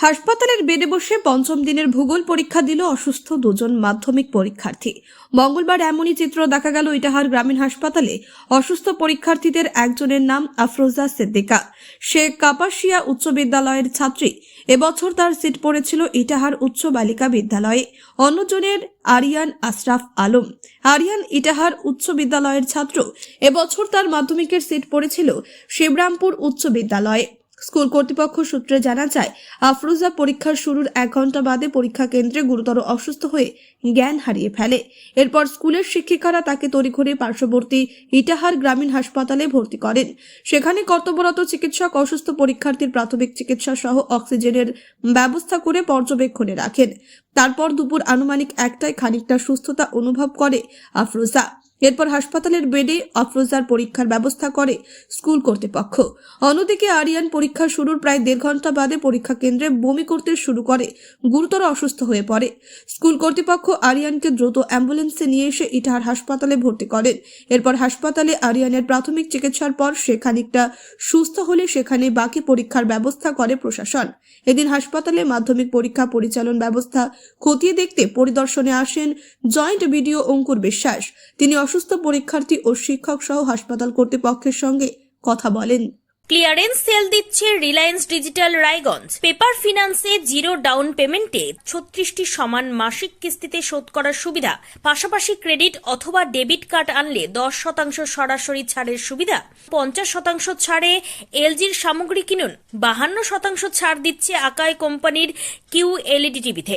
হাসপাতালের বেডে বসে পঞ্চম দিনের ভূগোল পরীক্ষা দিল অসুস্থ দুজন মাধ্যমিক পরীক্ষার্থী। মঙ্গলবার এমনই চিত্র দেখা গেল ইটাহার গ্রামীণ হাসপাতালে। অসুস্থ পরীক্ষার্থীদের একজনের নাম আফরোজা সিদ্দিকা। সে কাপাসিয়া উচ্চ বিদ্যালয়ের ছাত্রী। এবছর তার সিট পড়েছিল ইটাহার উচ্চ বালিকা বিদ্যালয়ে। অন্যজনের আরিয়ান আশরাফ আলম। আরিয়ান ইটাহার উচ্চ বিদ্যালয়ের ছাত্র। এবছর তার মাধ্যমিকের সিট পড়েছিল শিবরামপুর উচ্চ বিদ্যালয়ে। স্কুল কর্তৃপক্ষ সূত্রে জানা যায়, আফরোজা পরীক্ষার শুরুর এক ঘণ্টা বাদে পরীক্ষা কেন্দ্রে গুরুতর অসুস্থ হয়ে জ্ঞান হারিয়ে ফেলে। এরপর স্কুলের শিক্ষিকারা তাকে তড়িঘড়ি পার্শ্ববর্তী ইটাহার গ্রামীণ হাসপাতালে ভর্তি করেন। সেখানে কর্তব্যরত চিকিৎসক, অসুস্থ পরীক্ষার্থীর প্রাথমিক চিকিৎসা সহ অক্সিজেনের ব্যবস্থা করে পর্যবেক্ষণে রাখেন। তারপর দুপুর আনুমানিক একটায় খানিকটা সুস্থতা অনুভব করে আফরোজা। এরপর হাসপাতালের বেডে আফরোজার পরীক্ষার ব্যবস্থা করে স্কুল কর্তৃপক্ষ। অন্যদিকে আরিয়ান পরীক্ষা শুরুর প্রায় দেড় ঘণ্টা বাদে পরীক্ষা কেন্দ্রে বমি করতে শুরু করে, গুরুতর অসুস্থ হয়ে পড়ে। স্কুল কর্তৃপক্ষ আরিয়ানকে দ্রুত অ্যাম্বুলেন্সে নিয়ে এসে ইটাহার হাসপাতালে ভর্তি করেন। এরপর হাসপাতালে আরিয়ানের প্রাথমিক চিকিৎসার পর সে খানিকটা সুস্থ হলে সেখানে বাকি পরীক্ষার ব্যবস্থা করে প্রশাসন। এদিন হাসপাতালে মাধ্যমিক পরীক্ষা পরিচালন ব্যবস্থা খতিয়ে দেখতে পরিদর্শনে আসেন জয়েন্ট বিডিও অঙ্কুর বিশ্বাস। তিনি অসুস্থ পরীক্ষার্থী ও শিক্ষক সহ হাসপাতাল কর্তৃপক্ষের সঙ্গে কথা বলেন। ক্লিয়ারেন্স সেল দিচ্ছে রিলায়েন্স ডিজিটাল রায়গঞ্জ। পেপার ফিনান্সে জিরো ডাউন পেমেন্টে ছত্রিশটি সমান মাসিক কিস্তিতে শোধ করার সুবিধা। পাশাপাশি ক্রেডিট অথবা ডেবিট কার্ড আনলে দশ শতাংশ সরাসরি ছাড়ের সুবিধা। পঞ্চাশ শতাংশ ছাড়ে এলজির সামগ্রী কিনুন। বাহান্ন শতাংশ ছাড় দিচ্ছে আকাই কোম্পানির কিউ এলইডি টিভিতে।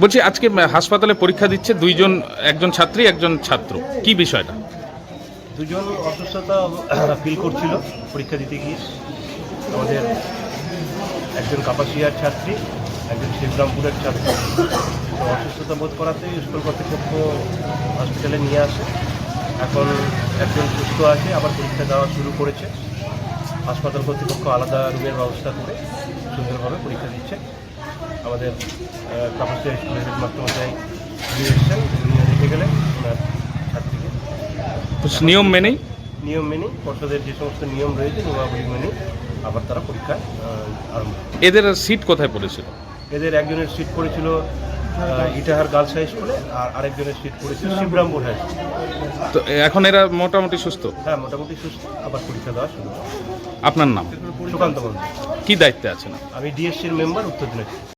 বলছি, আজকে হাসপাতালে পরীক্ষা দিচ্ছে দুইজন, একজন ছাত্রী, একজন ছাত্র। কি বিষয়টা? দুজন অসুস্থতা ফিল করছিল পরীক্ষা দিতে গিয়ে। আমাদের একজন কাপাসিয়ার ছাত্রী, একজন শিবরামপুরের ছাত্র। অসুস্থতা বোধ করাতে স্কুল কর্তৃপক্ষ হসপিটালে নিয়ে আসে। এখন একজন সুস্থ আছে, আবার পরীক্ষা দেওয়া শুরু করেছে। হাসপাতাল কর্তৃপক্ষ আলাদা রুমের ব্যবস্থা করে সুন্দরভাবে পরীক্ষা দিচ্ছে। আমাদের আহ, কাপাসিয়া স্কুলের হেডমাস্টারমশাই নিয়ে এসেছেন। নিয়ে দেখে গেলেন ওনার ছাত্রীকে। নিয়ম মেনেই? নিয়ম মেনে পর্ষদের যে সমস্ত নিয়ম রয়েছে নিয়মাবলী মেনে আবার তারা পরীক্ষা আরম্ভ এদের সিট কোথায় পড়েছিল? এদের একজনের সিট পড়েছিল ইটাহার গার্লস হাই স্কুলে আর আরেকজনের সিট পড়েছিল শিবরামপুর হাই স্কুলে। তো এখন এরা মোটামুটি সুস্থ? হ্যাঁ মোটামুটি সুস্থ। আবার পরীক্ষা দেওয়া শুরু। আপনার নাম? সুকান্ত মন্দির কি দায়িত্বে আছেন? আমি ডিএসসির মেম্বার উত্তর দিনাজপুর।